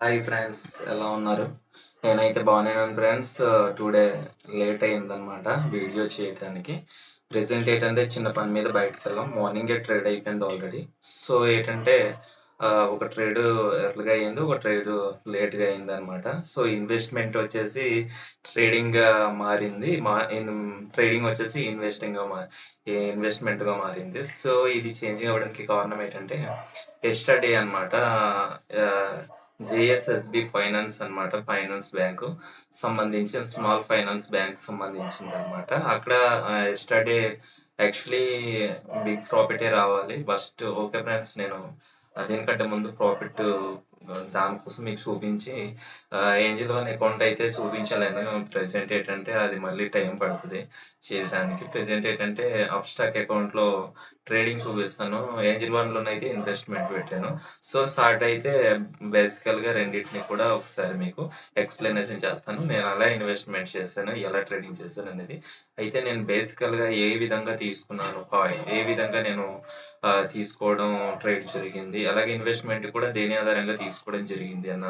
Hi friends ఎలా ఉన్నారు? నేనైతే బాగున్నాను ఫ్రెండ్స్ టుడే లేట్ అయిందనమాట వీడియో చేయడానికి ప్రెసెంట్ ఏంటంటే చిన్న పని మీద బయటకు వెళ్ళాం మార్నింగే ట్రేడ్ అయిపోయింది ఆల్రెడీ సో ఏంటంటే ఒక ట్రేడ్ ఎర్లీగా అయింది ఒక ట్రేడ్ లేట్గా అయింది అనమాట సో ఇన్వెస్ట్మెంట్ వచ్చేసి ట్రేడింగ్గా మారింది. మా ట్రేడింగ్ వచ్చేసి ఇన్వెస్టింగ్ మా ఇన్వెస్ట్మెంట్గా ఇన్వెస్ట్మెంట్గా మారింది. సో ఇది చేంజ్ అవ్వడానికి కారణం ఏంటంటే ఎస్టర్డే అనమాట జేఎస్ఎస్బి ఫైనాన్స్ అన్నమాట ఫైనాన్స్ బ్యాంకు సంబంధించి స్మాల్ ఫైనాన్స్ బ్యాంక్ సంబంధించింది అనమాట అక్కడ ఎస్టర్డే యాక్చువల్లీ బిగ్ ప్రాఫిటే రావాలి. ఫస్ట్ ఓకే ఫ్రెండ్స్ నేను దీనికంటే ముందు ప్రాఫిట్ దానికోసం మీకు చూపించి ఏంజిల్ వన్ అకౌంట్ అయితే చూపించలేను ప్రెసెంట్ ఏంటంటే అది మళ్ళీ టైం పడుతుంది. చేయడానికి ప్రెసెంట్ ఏంటంటే అప్ స్టాక్ ట్రేడింగ్ చూపిస్తాను. ఏంజిల్ వన్ అయితే ఇన్వెస్ట్మెంట్ పెట్టాను. సో స్టార్ట్ అయితే బేసికల్గా రెండింటిని కూడా ఒకసారి మీకు ఎక్స్ప్లెనేషన్ చేస్తాను. నేను అలా ఇన్వెస్ట్మెంట్ చేశాను ఎలా ట్రేడింగ్ చేశాను అనేది. అయితే నేను బేసికల్గా ఏ విధంగా తీసుకున్నాను కాయిన్ ఏ విధంగా నేను తీసుకోవడం ట్రేడ్ జరిగింది. అలాగే ఇన్వెస్ట్మెంట్ కూడా దేని ఆధారంగా తీసుకోవడం జరిగింది అన్న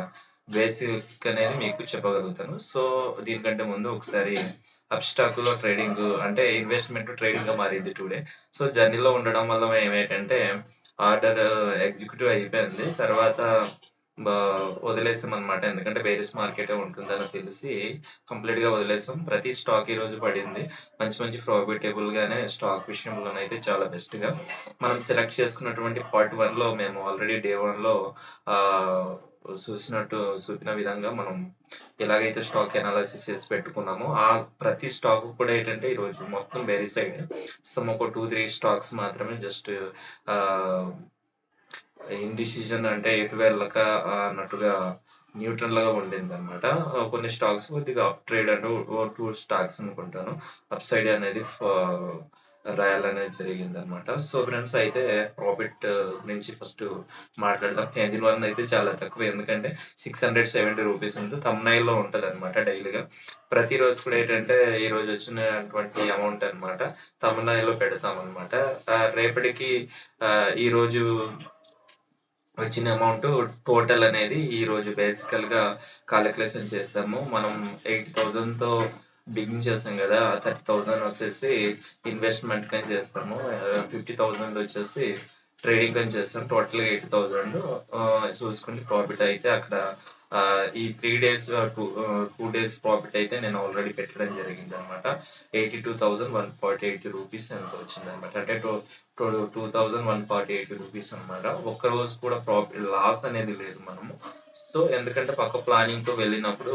బేసిక్ అనేది మీకు చెప్పగలుగుతాను. సో దీనికంటే ముందు ఒకసారి అప్ స్టాక్లో ట్రేడింగ్ అంటే ఇన్వెస్ట్మెంట్ ట్రేడింగ్గా మారింది టుడే సో జర్నీలో ఉండడం వల్ల ఏమేంటంటే ఆర్డర్ ఎగ్జిక్యూటివ్ అయిపోయింది. తర్వాత వదిలేసాం అనమాట ఎందుకంటే బేరిస్ మార్కెట్ ఉంటుందని తెలిసి కంప్లీట్గా వదిలేసాం. ప్రతి స్టాక్ ఈ రోజు పడింది. మంచి మంచి ప్రాఫిటబుల్ గానే స్టాక్ విషయంలోనైతే చాలా బెస్ట్గా. మనం సెలెక్ట్ చేసుకున్నటువంటి పార్ట్ వన్లో మేము ఆల్రెడీ డే వన్లో ఆ చూసినట్టు చూపిన విధంగా మనం ఎలాగైతే స్టాక్ అనాలిసిస్ చేసి పెట్టుకున్నామో ఆ ప్రతి స్టాక్ కూడా ఏంటంటే ఈ రోజు మొత్తం బేరీ సైడ్ సమ్ ఒక టూ త్రీ స్టాక్స్ మాత్రమే జస్ట్ ఆ ఇండిసిజన్ అంటే ఎటు వెళ్ళక అన్నట్టుగా న్యూట్రల్ లాగా ఉండింది అనమాట కొన్ని స్టాక్స్ కొద్దిగా అప్ ట్రేడ్ అంటే టూ స్టాక్స్ అనుకుంటాను. అప్ సైడ్ అనేది ఫ- రాయాలనేది జరిగింది అనమాట సో ఫ్రెండ్స్ అయితే ప్రాఫిట్ గురించి ఫస్ట్ మాట్లాడదాం. ఏంజిల్ వన్ అయితే చాలా తక్కువ. ఎందుకంటే సిక్స్ హండ్రెడ్ సెవెంటీ రూపీస్ ఉంది. తమ్నైల్లో ఉంటది అనమాట డైలీగా. ప్రతిరోజు కూడా ఏంటంటే ఈ రోజు వచ్చినటువంటి అమౌంట్ అనమాట తమ్నైల్లో పెడతాం అనమాట రేపటికి ఈ రోజు వచ్చిన అమౌంట్ టోటల్ అనేది ఈ రోజు బేసికల్గా కాలిక్యులేషన్ చేసాము మనం ఎయిట్ థౌజండ్తో బిగిన్ చేసాం కదా థర్టీ థౌజండ్ వచ్చేసి ఇన్వెస్ట్మెంట్ కని చేస్తాము. ఫిఫ్టీ థౌజండ్ వచ్చేసి ట్రేడింగ్ అని చేస్తాం. టోటల్ ఎయిట్ థౌజండ్ చూసుకుంటే ప్రాఫిట్ అయితే అక్కడ ఈ three days two two days profit అయితే నేను ఆల్రెడీ పెట్టడం జరిగింది అనమాట eighty two thousand one forty eight rupees ఎంత వచ్చింది అనమాట అంటే two two thousand one forty eight rupees అనమాట ఒక్క రోజు కూడా ప్రాఫిట్ లాస్ అనేది లేదు మనము. సో ఎందుకంటే పక్క ప్లానింగ్తో వెళ్ళినప్పుడు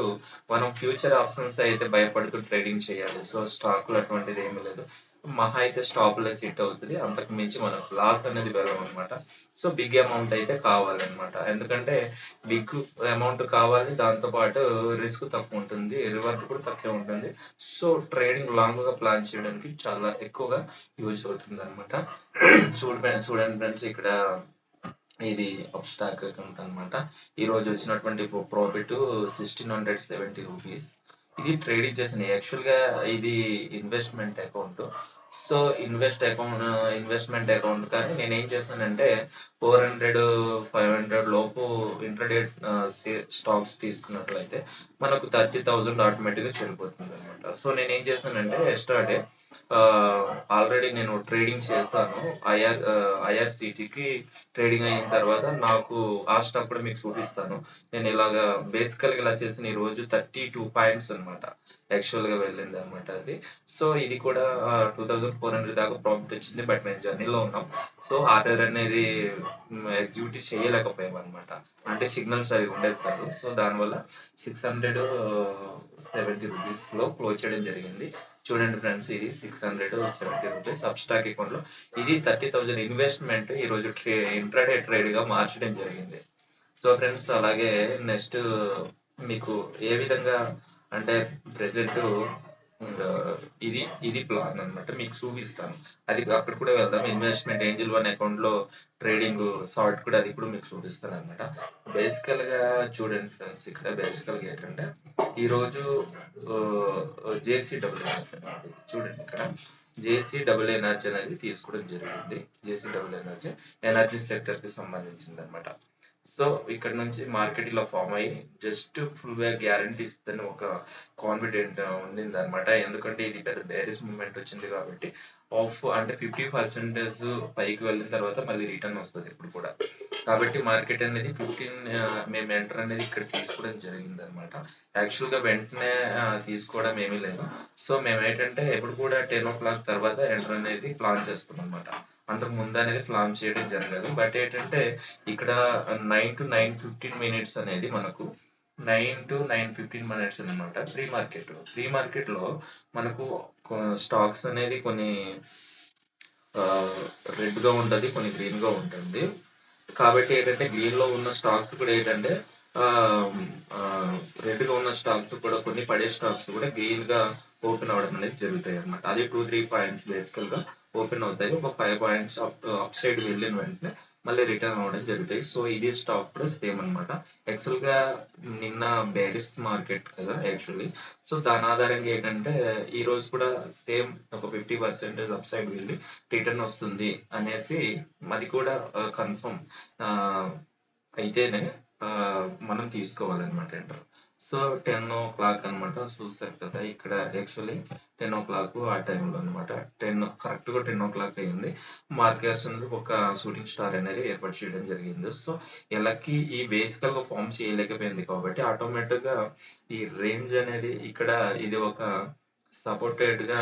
మనం ఫ్యూచర్ ఆప్షన్స్ అయితే భయపడుతూ ట్రేడింగ్ చేయాలి. సో స్టాక్లు అటువంటిది ఏమీ లేదు. మహా అయితే స్టాప్ లెస్ హిట్ అవుతుంది. అంతకు మించి మనకు లాస్ అనేది వెళ్ళం అనమాట సో బిగ్ అమౌంట్ అయితే కావాలన్నమాట. ఎందుకంటే బిగ్ అమౌంట్ కావాలి దాంతో పాటు రిస్క్ తక్కువ ఉంటుంది రివర్ట్ కూడా తక్కువ ఉంటుంది. సో ట్రేడింగ్ లాంగ్గా ప్లాన్ చేయడానికి చాలా ఎక్కువగా యూజ్ అవుతుంది అనమాట చూడండి చూడండి ఫ్రెండ్స్ ఇక్కడ ఇది అప్ స్టాక్ అకౌంట్ అనమాట ఈ రోజు వచ్చినటువంటి profit sixteen hundred seventy rupees. ఇది ట్రేడింగ్ చేసిన యాక్చువల్గా ఇది investment account. So invest account investment account కానీ నేను ఏం చేస్తానంటే ఫోర్ హండ్రెడ్ ఫైవ్ హండ్రెడ్ లోపు ఇంటర్డేట్ స్టాక్స్ తీసుకున్నట్లయితే మనకు థర్టీ థౌజండ్ ఆటోమేటిక్గా చెడిపోతుంది అనమాట సో నేను ఏం చేశానంటే ఎస్టర్డే ఆల్రెడీ నేను ట్రేడింగ్ చేశాను. ఐఆర్ ఐఆర్సిటీకి ట్రేడింగ్ అయిన తర్వాత నాకు ఆ స్టాక్ కూడా మీకు చూపిస్తాను. నేను ఇలాగా బేసికల్గా ఇలా చేసిన ఈ రోజు థర్టీ టూ పాయింట్స్ అనమాట యాక్చువల్గా వెళ్ళింది అనమాట అది. సో ఇది కూడా టూ థౌజండ్ ఫోర్ హండ్రెడ్ దాకా ప్రాఫిట్ వచ్చింది బట్ మేము జర్నీలో ఉన్నాం. సో ఆర్డర్ అనేది ఎగ్జిక్యూట్ చేయలేకపోయాం అనమాట అంటే సిగ్నల్స్ అవి ఉండేది కాదు. సో దానివల్ల సిక్స్ హండ్రెడ్ సెవెంటీ రూపీస్లో క్లోజ్ చేయడం జరిగింది. చూడండి ఫ్రెండ్స్ ఇది six hundred seventy rupees Upstox అకౌంట్లో ఇది థర్టీ థౌసండ్ ఇన్వెస్ట్మెంట్ ఈ రోజు ట్రే ఇంట్రాడే ట్రేడ్గా మార్చడం జరిగింది. సో ఫ్రెండ్స్ అలాగే నెక్స్ట్ మీకు ఏ విధంగా అంటే ప్రెసెంట్ ఇది ఇది ప్లాన్ అన్నమాట. మీకు చూపిస్తాను. అది అక్కడ కూడా వెళ్దాం. ఇన్వెస్ట్మెంట్ ఏంజిల్ వన్ అకౌంట్లో ట్రేడింగ్ షార్ట్ కూడా అది కూడా మీకు చూపిస్తాను అనమాట బేసికల్గా చూడండి ఫ్రెండ్స్ ఇక్కడ బేసికల్గా ఏంటంటే ఈ రోజు జేసీ డబుల్ చూడండి ఇక్కడ. జేసీ డబుల్ ఎనర్జీ అనేది తీసుకోవడం జరిగింది. జేసీ డబుల్ ఎనర్జీ ఎనర్జీ సెక్టర్కి సంబంధించింది అనమాట సో ఇక్కడ నుంచి మార్కెట్ ఇలా ఫామ్ అయ్యి జస్ట్ ఫుల్‌గా గ్యారంటీ ఇస్తదని ఒక కాన్ఫిడెంట్ ఉండిందనమాట. ఎందుకంటే ఇది పెద్ద బేరిస్ మూమెంట్ వచ్చింది కాబట్టి ఆఫ్ అంటే 50% పైకి వెళ్ళిన తర్వాత మళ్ళీ రిటర్న్ వస్తుంది ఇప్పుడు కూడా. కాబట్టి మార్కెట్ అనేది ఫిఫ్టీన్ మేము ఎంటర్ అనేది ఇక్కడ తీసుకోవడం జరిగిందనమాట. యాక్చువల్‌గా వెంటనే తీసుకోవడం ఏమీ లేదు. సో మేము ఏంటంటే ఎప్పుడు కూడా 10:00 తర్వాత ఎంటర్ అనేది ప్లాన్ చేస్తామనమాట. అంతకు ముందు అనేది ప్లాన్ చేయడం జరగదు. బట్ ఏంటంటే ఇక్కడ 9-9:15 మినిట్స్ అనేది మనకు 9-9:15 మినిట్స్ అన్నమాట ప్రీ మార్కెట్. ప్రీ మార్కెట్‌లో మనకు స్టాక్స్ అనేది కొన్ని రెడ్‌గా ఉంటుంది కొన్ని గ్రీన్‌గా ఉంటుంది. కాబట్టి ఏంటంటే గ్రీన్‌లో ఉన్న స్టాక్స్ కూడా ఏంటంటే రెడ్‌గా ఉన్న స్టాక్స్ కూడా కొన్ని పడే స్టాక్స్ కూడా గ్రీన్‌గా ఓపెన్ అవ్వడం అనేది జరుగుతాయి అనమాట అది 2, 3 పాయింట్స్ బేసికల్‌గా ఓపెన్ అవుతాయి. ఒక five points up up side వెళ్ళిన వెంటనే మళ్ళీ రిటర్న్ అవ్వడం జరుగుతాయి. సో ఇది స్టాక్ కూడా సేమ్ అన్నమాట. యాక్చువల్‌గా నిన్న బేరిస్ మార్కెట్ కదా యాక్చువల్లీ. సో దాని ఆధారంగా ఏంటంటే ఈరోజు కూడా సేమ్ ఒక 50% అప్ సైడ్ వెళ్ళి రిటర్న్ వస్తుంది అనేసి అది కూడా uh, కన్ఫర్మ్ uh, అయితేనే uh, మనం తీసుకోవాలన్నమాట ఎంటర్. సో 10:00 అన్నమాట. చూసారు కదా ఇక్కడ యాక్చువల్లీ 10:00 ఆ టైంలో అన్నమాట. 10 కరెక్ట్‌గా 10:00 అయింది. మార్కెట్స్ అనేది ఒక షూటింగ్ స్టార్ అనేది ఏర్పాటు చేయడం జరిగింది. సో ఎలాకి ఈ బేసికల్‌గా ఫార్మ్ చేయలేకపోయింది కాబట్టి ఆటోమేటిక్‌గా ఈ రేంజ్ అనేది ఇక్కడ ఇది ఒక సపోర్టెడ్‌గా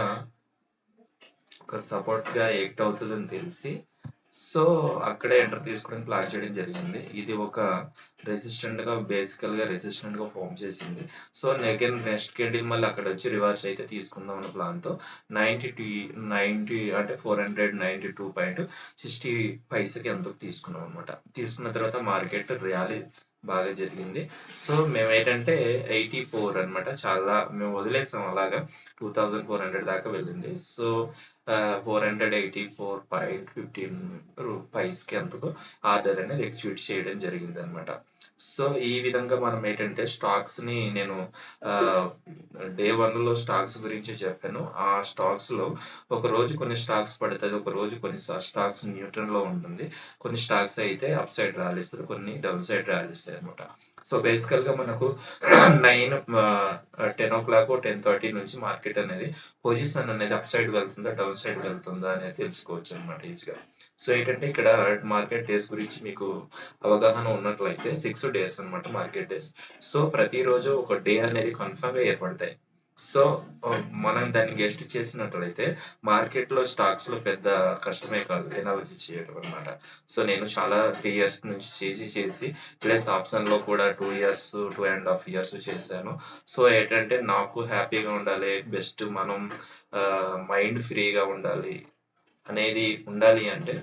ఒక సపోర్ట్‌గా యాక్ట్ అవుతుందని తెలిసి సో అక్కడే ఎంటర్ తీసుకోవడానికి ప్లాన్ చేయడం జరిగింది. ఇది ఒక రెసిస్టెంట్‌గా బేసికల్‌గా రెసిస్టెంట్‌గా ఫార్మ్ చేసింది. సో అగైన్ నెక్స్ట్ క్యాండిల్ మళ్ళీ అక్కడొచ్చి రివర్స్ అయితే తీసుకుందాం అన్న ప్లాన్‌తో 90 టీ 90 అంటే 492.60 పైసకి ఎంతో తీసుకున్నాం అనమాట తీసుకున్న తర్వాత మార్కెట్ ర్యాలీ బాగా జరిగింది. సో మేమేంటంటే 84 అన్నమాట. చాలా మేము వదిలేసాం అలాగా 2400 దాకా వెళ్ళింది. సో ఆహ్, 484.15 రూ కి అందుకు ఆర్డర్ అనేది ఎగ్జిక్యూట్ చేయడం జరిగింది అనమాట సో ఈ విధంగా మనం ఏంటంటే స్టాక్స్ని నేను డే డే 1లో స్టాక్స్ గురించి చెప్పాను. ఆ స్టాక్స్లో ఒక రోజు కొన్ని స్టాక్స్ పడితే ఒక రోజు కొన్ని స్టాక్స్ స్టాక్స్ న్యూట్రల్‌లో ఉంటుంది. కొన్ని స్టాక్స్ అయితే అప్ సైడ్ రాలిస్తుంది కొన్ని డౌన్ సైడ్ రాలిస్తాయి అనమాట సో బేసికల్‌గా మనకు nine ten o'clock ten thirty నుంచి మార్కెట్ అనేది పొజిషన్ అనేది అప్ సైడ్ వెళ్తుందా? డౌన్ సైడ్ వెళ్తుందా? అనేది తెలుసుకోవచ్చు అనమాట ఈజీగా. సో ఏంటంటే ఇక్కడ మార్కెట్ డేస్ గురించి మీకు అవగాహన ఉన్నట్లయితే సిక్స్ డేస్ అన్నమాట మార్కెట్ డేస్. సో ప్రతిరోజు ఒక డే అనేది కన్ఫర్మ్‌గా ఏర్పడతాయి. సో మనం దాన్ని గెస్ట్ చేసినట్లయితే మార్కెట్‌లో స్టాక్స్‌లో పెద్ద కష్టమే కాదు ఎనాలిసిస్ చేయడం అన్నమాట. సో నేను చాలా త్రీ ఇయర్స్ నుంచి చేసి చేసి ప్లస్ ఆప్షన్‌లో కూడా two years, two and half years చేశాను. సో ఏంటంటే నాకు హ్యాపీగా ఉండాలి. బెస్ట్ మనం మైండ్ ఫ్రీగా ఉండాలి. అనేది ఉండాలి అంటే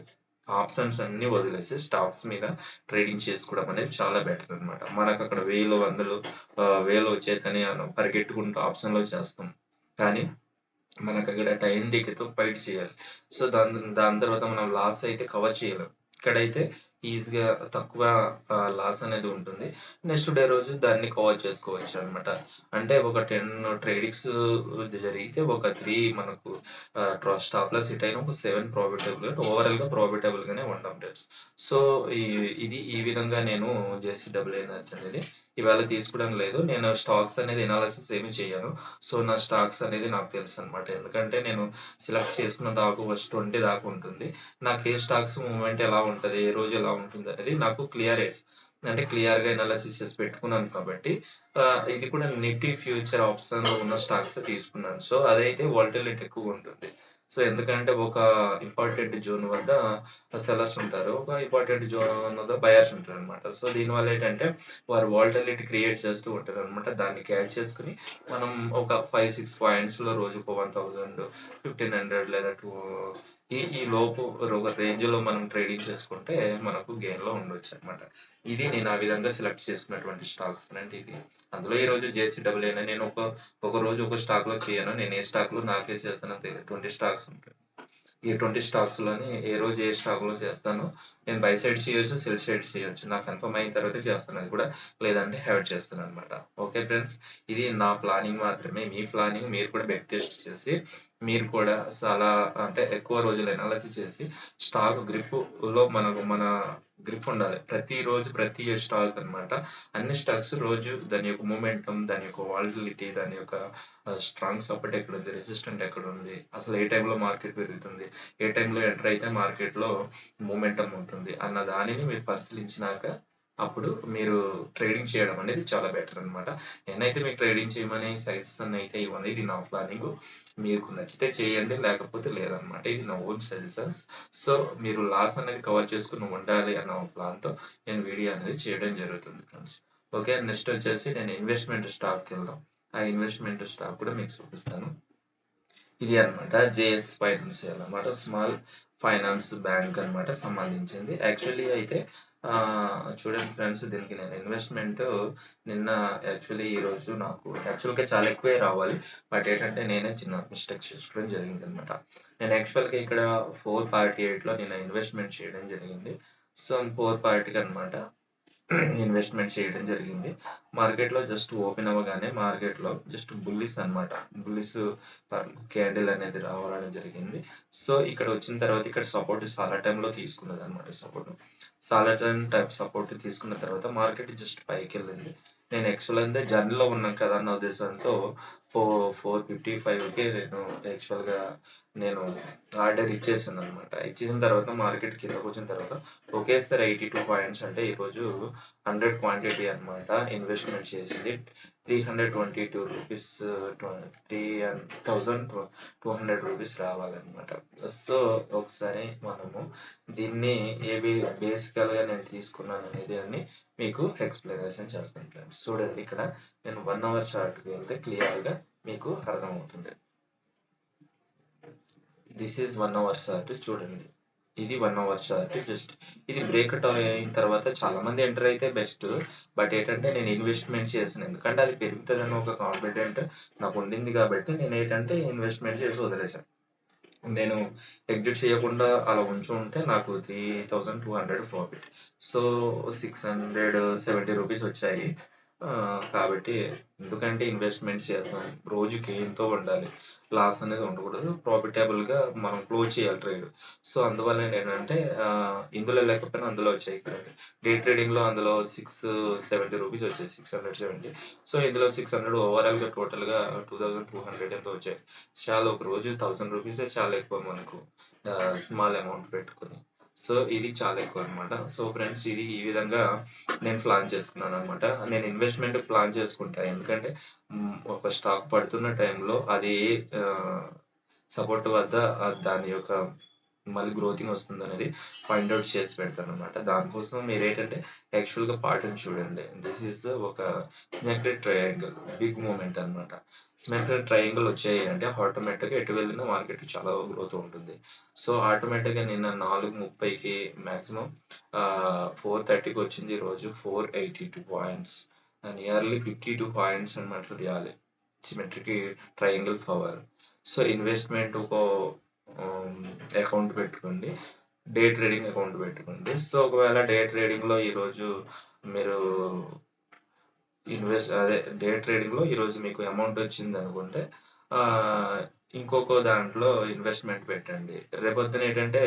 ఆప్షన్స్ అన్ని వదిలేసి స్టాక్స్ మీద ట్రేడింగ్ చేసుకోవడం అనేది చాలా బెటర్ అన్నమాట. అక్కడ వేలు, వందలు వేలు వచ్చేతని మనం పరిగెట్టుకుంటూ ఆప్షన్‌లో చేస్తాం. కానీ మనకక్కడ టైం టికెట్‌తో ఫైట్ చేయాలి. సో దాని దాని తర్వాత మనం లాస్ అయితే కవర్ చేయలేం. ఇక్కడైతే ఈజీగా తక్కువ లాస్ అనేది ఉంటుంది. నెక్స్ట్ డే రోజు దాన్ని కవర్ చేసుకోవచ్చన్నమాట. అంటే ఒక 10 ట్రేడింగ్స్ జరిగితే ఒక త్రీ మనకు స్టాప్ లాస్ హిట్ అయిన ఒక సెవెన్ ప్రాఫిటబుల్ ఓవరాల్‌గా ప్రాఫిటబుల్‌గానే ఉండడం డేట్స్. సో ఈ ఇది ఈ విధంగా నేను జేసీడబ్ల్యూ ఎనర్జీ అనేది ఇవాళ తీసుకోవడం లేదు. నేను స్టాక్స్ అనేది ఎనాలిసిస్ ఏమి చేయను. సో నా స్టాక్స్ అనేది నాకు తెలుసు అనమాట ఎందుకంటే నేను సెలెక్ట్ చేసుకున్న దాకా ఫస్ట్ 20 దాకా ఉంటుంది. నాకు ఏ స్టాక్స్ మూవ్‌మెంట్ ఎలా ఉంటది? ఏ రోజు ఎలా ఉంటుందనేది నాకు క్లియర్ అంటే క్లియర్‌గా ఎనాలిసిస్ చేసి పెట్టుకున్నాను కాబట్టి ఇది కూడా నిఫ్టీ ఫ్యూచర్ ఆప్షన్‌లో ఉన్న స్టాక్స్ తీసుకున్నాను. సో అదైతే వాలటిలిటీ ఎక్కువగా ఉంటుంది. సో ఎందుకంటే ఒక ఇంపార్టెంట్ జోన్ వద్ద సెలర్స్ ఉంటారు. ఒక ఇంపార్టెంట్ జోన్ వద్ద బయర్స్ ఉంటారు అనమాట సో దీనివల్ల ఏంటంటే వారు వాల్టలిటీ క్రియేట్ చేస్తూ ఉంటారన్నమాట. దాన్ని క్యాచ్ చేసుకొని మనం ఒక 5, 6 పాయింట్స్‌లో రోజుకో 1000, 1500 లేదా టూ ఈ ఈ లోపు ఒక రేంజ్‌లో మనం ట్రేడింగ్ చేసుకుంటే మనకు గెయిన్‌లో ఉండొచ్చన్నమాట. ఇది నేను ఆ విధంగా సెలెక్ట్ చేసుకున్నటువంటి స్టాక్స్ అంటే ఇది. అందులో ఈ రోజు జేసీ డబుల్ అని నేను ఒక ఒక రోజు ఒక స్టాక్‌లో చేయను. నేను ఏ స్టాక్‌లో నాకే చేస్తానో తెలియదు ట్వంటీ స్టాక్స్ ఉంటాయి. ఈ 20 స్టాక్స్‌లోని ఏ రోజు ఏ స్టాక్‌లో చేస్తానో నేను బై సైడ్ చేయొచ్చు, సెల్ సైడ్ చేయొచ్చు. నాకు కన్ఫర్మ్ అయిన తర్వాత చేస్తాను అది కూడా. లేదంటే హెవెడ్ చేస్తాను అనమాట ఓకే ఫ్రెండ్స్. ఇది నా ప్లానింగ్ మాత్రమే. మీ ప్లానింగ్ మీరు కూడా బెక్ టెస్ట్ చేసి మీరు కూడా చాలా అంటే ఎక్కువ రోజులు ఎనాలజీ చేసి స్టాక్ గ్రిప్‌లో మనకు మన గ్రిప్ ఉండాలి. ప్రతి రోజు ప్రతి స్టాక్ అన్నమాట. అన్ని స్టాక్స్ రోజు దాని యొక్క మూమెంటం దాని యొక్క వాలిటిలిటీ దాని యొక్క స్ట్రాంగ్ సపోర్ట్ ఎక్కడుంది, రెసిస్టెంట్ ఎక్కడుంది, అసలు ఏ టైంలో మార్కెట్ పెరుగుతుంది, ఏ టైంలో ఎంటర్ అయితే మార్కెట్‌లో మూమెంటం ఉంటుంది అన్న దానిని మీరు పరిశీలించినాక అప్పుడు మీరు ట్రేడింగ్ చేయడం అనేది చాలా బెటర్ అన్నమాట. నేనైతే మీకు ట్రేడింగ్ చేయమని సజెషన్ అయితే ఇవ్వను. ఇది నా ప్లానింగ్ మీకు నచ్చితే చేయండి. లేకపోతే లేదన్నమాట. ఇది నా ఓన్ సజెషన్స్. సో, మీరు లాస్ అనేది కవర్ చేసుకుని ఉండాలి అన్న ప్లాన్‌తో నేను వీడియో అనేది చేయడం జరుగుతుంది ఫ్రెండ్స్. ఓకే. నెక్స్ట్ వచ్చేసి నేను ఇన్వెస్ట్‌మెంట్ స్టాక్‌కెళ్దాం. ఆ ఇన్వెస్ట్‌మెంట్ స్టాక్ కూడా మీకు చూపిస్తాను. ఇది అన్నమాట. జేఎస్ ఫైనాన్షియల్ అన్నమాట. స్మాల్ ఫైనాన్స్ బ్యాంక్ అన్నమాట సంబంధించింది. యాక్చువల్లీ అయితే చూడండి ఫ్రెండ్స్ దీనికి నేను ఇన్వెస్ట్‌మెంట్ నిన్న యాక్చువల్లీ ఈరోజు నాకు యాక్చువల్‌గా చాలా ఎక్కువే రావాలి. బట్ ఏంటంటే నేనే చిన్న మిస్టేక్ చేసుకోవడం జరిగిందన్నమాట. నేను యాక్చువల్‌గా ఇక్కడ 448లో నేను ఇన్వెస్ట్‌మెంట్ చేయడం జరిగింది. సో, ఫోర్ పార్టీకి అనమాట ఇన్వెస్ట్‌మెంట్ చేయడం జరిగింది. మార్కెట్‌లో జస్ట్ ఓపెన్ అవ్వగానే మార్కెట్‌లో జస్ట్ బుల్లిస్ అనమాట బుల్లిస్ క్యాండిల్ అనేది రావడం జరిగింది. సో, ఇక్కడ వచ్చిన తర్వాత ఇక్కడ సపోర్ట్ చాలా టైంలో తీసుకున్నదన్నమాట సపోర్ట్. చాలా టైం టైప్ సపోర్ట్ తీసుకున్న తర్వాత మార్కెట్ జస్ట్ పైకి వెళ్ళింది నేను యాక్చువల్‌గా జర్నీలో ఉన్నాను కదా అన్న ఉద్దేశంతో ఫోర్ ఫోర్ ఫిఫ్టీ ఫైవ్కే నేను యాక్చువల్‌గా నేను ఆర్డర్ ఇచ్చేసానన్నమాట. ఇచ్చేసిన తర్వాత మార్కెట్ కిందకొచ్చిన తర్వాత ఒకేసారి 82 పాయింట్స్ అంటే ఈరోజు 100 క్వాంటిటీ అన్నమాట ఇన్వెస్ట్‌మెంట్ చేసింది. 322 rupees three thousand two hundred rupees రావాలన్నమాట. సో, ఒకసారి మనము దీన్ని ఏవి బేసికల్‌గా నేను తీసుకున్నాను అనేది అని మీకు ఎక్స్ప్లెనేషన్ చేస్తాను ఫ్రెండ్స్. చూడండి ఇక్కడ నేను వన్ అవర్ చార్ట్‌కి వెళ్తే క్లియర్‌గా మీకు అర్థమవుతుంది. This is one hour chart చూడండి. ఇది వన్ అవర్ షార్ట్ జస్ట్ ఇది బ్రేక్అట్ అయిన తర్వాత చాలా మంది ఎంటర్ అయితే బెస్ట్. బట్ ఏంటంటే నేను ఇన్వెస్ట్‌మెంట్ చేసిన ఎందుకంటే అది పెరుగుతుందని ఒక కాన్ఫిడెంట్ నాకు ఉండింది కాబట్టి నేను ఏంటంటే ఇన్వెస్ట్‌మెంట్ చేసి వదిలేసాను. నేను ఎగ్జిట్ చేయకుండా అలా ఉంచుంటే నాకు 3200 ప్రాఫిట్. సో, 670 రూపీస్ వచ్చాయి. కాబట్టి ఎందుకంటే ఇన్వెస్ట్‌మెంట్ చేస్తాం రోజు గెయిన్‌తో ఉండాలి. లాస్ అనేది ఉండకూడదు. ప్రాఫిటబుల్‌గా మనం క్లోజ్ చేయాలి ట్రేడ్. సో, అందువల్ల ఏంటంటే ఇందులో లేకపోయినా అందులో వచ్చాయి చూడండి. డే ట్రేడింగ్‌లో అందులో 670 రూపీస్ వచ్చాయి. 670 సో, ఇందులో 600 ఓవరాల్‌గా టోటల్‌గా 2200 ఎంతో వచ్చాయి. చాలా ఒక రోజు థౌసండ్ రూపీసే చాలా ఎక్కువ మనకు స్మాల్ అమౌంట్ పెట్టుకొని. సో, ఇది చాలా ఎక్కువ అన్నమాట. సో, ఫ్రెండ్స్ ఇది ఈ విధంగా నేను ప్లాన్ చేసుకున్నాను అనమాట నేను ఇన్వెస్ట్‌మెంట్ ప్లాన్ చేసుకుంటా. ఎందుకంటే ఒక స్టాక్ పడుతున్న టైంలో అది సపోర్ట్ వద్ద దాని యొక్క మళ్ళీ గ్రోతింగ్ వస్తుందనేది ఫైండ్ అవుట్ చేసి పెడతానన్నమాట. దానికోసం మీరు ఏంటంటే యాక్చువల్‌గా పార్ట్‌ని చూడండి. దిస్ ఈజ్ ఒక సిమెట్రిక్ ట్రయాంగిల్ బిగ్ మూమెంట్ అన్నమాట. సిమెట్రిక్ ట్రయాంగిల్ వచ్చాయి అంటే ఆటోమేటిక్‌గా ఎటు వెళ్ళినా మార్కెట్ చాలా గ్రోత్ ఉంటుంది. సో, ఆటోమేటిక్‌గా నిన్న 4:30కి మాక్సిమం ఫోర్ థర్టీకి వచ్చింది. ఈరోజు 482 పాయింట్స్. నియర్లీ 52 పాయింట్స్ అనమాట rally. Symmetric triangle power. So, investment ఒక అకౌంట్ పెట్టుకోండి. డే ట్రేడింగ్ అకౌంట్ పెట్టుకోండి. సో, ఒకవేళ డే ట్రేడింగ్‌లో ఈరోజు మీరు ఇన్వెస్ట్ అదే డే ట్రేడింగ్‌లో ఈరోజు మీకు అమౌంట్ వచ్చింది అనుకుంటే ఇంకొక దాంట్లో ఇన్వెస్ట్‌మెంట్ పెట్టండి. రేపొద్దున ఏంటంటే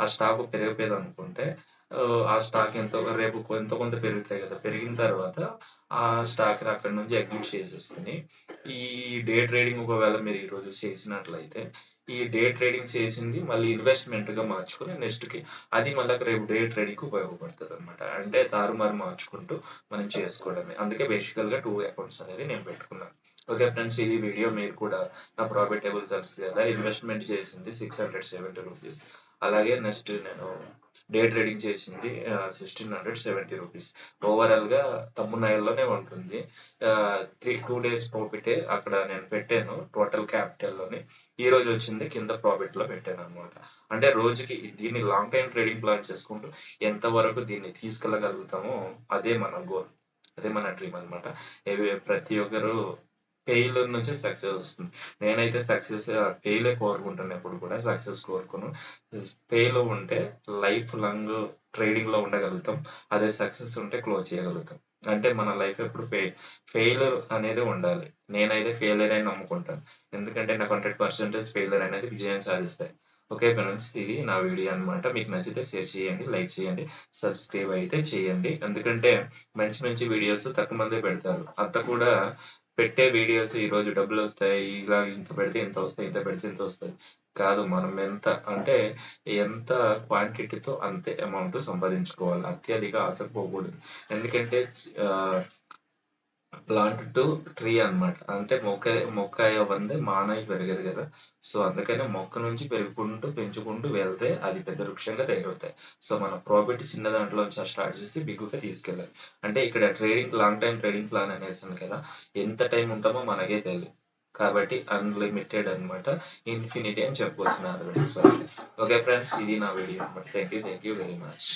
ఆ స్టాక్ పెరిగిపోయేది అనుకుంటే ఆ స్టాక్ ఎంతో రేపు కొంత కొంత పెరుగుతాయి కదా! పెరిగిన తర్వాత ఆ స్టాక్‌ని అక్కడి నుంచి ఎగ్జిట్ చేసేసుకుని ఈ డే ట్రేడింగ్ ఒకవేళ మీరు ఈరోజు చేసినట్లయితే ఈ డే ట్రేడింగ్ చేసింది మళ్ళీ ఇన్వెస్ట్మెంట్గా మార్చుకుని నెక్స్ట్కి అది మళ్ళీ రేపు డే ఉపయోగపడుతుంది అన్నమాట అంటే తారుమారు మార్చుకుంటూ మనం చేసుకోవడమే. అందుకే బేసికల్‌గా 2 అకౌంట్స్ అనేది నేను పెట్టుకున్నాను. ఓకే ఫ్రెండ్స్ ఇది వీడియో మీరు కూడా నా ప్రాఫిట్ టేబుల్ తెలుసు కదా! ఇన్వెస్ట్‌మెంట్ చేసింది 670 రూపీస్. అలాగే నెక్స్ట్ నేను డే ట్రేడింగ్ చేసింది సిక్స్టీన్ హండ్రెడ్ సెవెంటీ రూపీస్. ఓవరాల్‌గా థంబ్‌నెయిల్‌లోనే ఉంటుంది. త్రీ టూ డేస్ ప్రాఫిటే అక్కడ నేను పెట్టాను. టోటల్ క్యాపిటల్‌లోని. రోజు వచ్చింది కింద ప్రాఫిట్‌లో పెట్టానన్నమాట. అంటే రోజుకి దీన్ని లాంగ్ టైం ట్రేడింగ్ ప్లాన్ చేసుకుంటూ ఎంత వరకు దీన్ని తీసుకెళ్ళగలుగుతామో అదే మన గోల్. అదే మన డ్రీమ్ అనమాట ప్రతి ఒక్కరు ఫెయిల్యూర్ నుంచి సక్సెస్ వస్తుంది. నేనైతే సక్సెస్ ఫెయిలే కోరుకుంటాను ఎప్పుడు కూడా సక్సెస్ కోరుకోను. ఫెయిల్ ఉంటే లైఫ్ లాంగ్ ట్రేడింగ్‌లో ఉండగలుగుతాం. అదే సక్సెస్ ఉంటే క్లోజ్ చేయగలుగుతాం. అంటే మన లైఫ్ ఎప్పుడు ఫెయి ఫెయిల్యూర్ అనేది ఉండాలి. నేనైతే ఫెయిల్యూర్ అని నమ్ముకుంటాను. ఎందుకంటే నాకు 100% ఫెయిల్యూర్ అనేది విజయం సాధిస్తాయి. Okay friends. ఇది నా వీడియో అన్నమాట. మీకు నచ్చితే షేర్ చేయండి, లైక్ చేయండి, సబ్స్క్రైబ్ అయితే చేయండి. ఎందుకంటే మంచి మంచి వీడియోస్ తక్కువ మంది పెడతారు. అంత కూడా పెట్టే వీడియోస్ ఈ రోజు డబ్బులు వస్తాయి ఇలా ఇంత పెడితే ఇంత వస్తాయి, ఇంత పెడితే ఇంత వస్తాయి. కాదు మనం ఎంత అంటే ఎంత క్వాంటిటీతో అంతే అమౌంట్ సంపాదించుకోవాలి. అత్యధిక ఆశకు పోకూడదు. ఎందుకంటే ఆ ప్లాంట్ టు ట్రీ అన్నమాట. అంటే మొక్క మొక్క వందే మానవి పెరగదు కదా సో, అందుకనే మొక్క నుంచి పెరుగుకుంటూ, పెంచుకుంటూ వెళ్తే అది పెద్ద వృక్షంగా తయారవుతాయి. సో, మన ప్రాఫిట్ చిన్న దాంట్లోంచి స్టార్ట్ చేసి బిగ్గుగా తీసుకెళ్ళాలి. అంటే ఇక్కడ trading long time trading plan అనేసాను కదా! ఎంత టైం ఉంటామో మనకే తెలియదు కాబట్టి అన్‌లిమిటెడ్ అన్నమాట. ఇన్ఫినిటీ అని చెప్పుకోవచ్చు మ్యాథమెటిక్స్ ఓకే ఫ్రెండ్స్. ఇది నా వీడియో అనమాట thank you. Thank you very much.